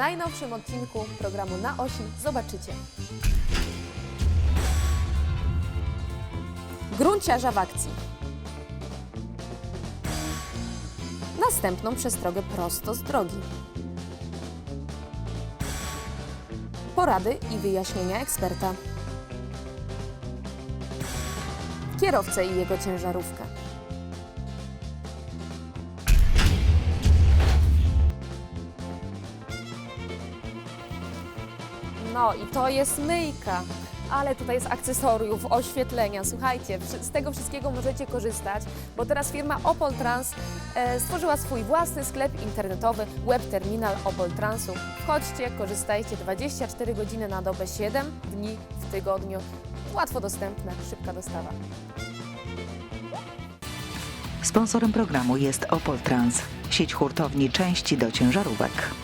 najnowszym odcinku programu Na Osi zobaczycie. Grunciarza w akcji. Następną przestrogę prosto z drogi. Porady i wyjaśnienia eksperta. Kierowcę i jego ciężarówkę. No i to jest myjka. Ale tutaj jest akcesoriów, oświetlenia. Słuchajcie, z tego wszystkiego możecie korzystać, bo teraz firma Opol Trans e, stworzyła swój własny sklep internetowy, web terminal Opol Transu. Korzystajcie 24 godziny na dobę, 7 dni w tygodniu. Łatwo dostępne, szybka dostawa. Sponsorem programu jest Opol Trans, sieć hurtowni części do ciężarówek.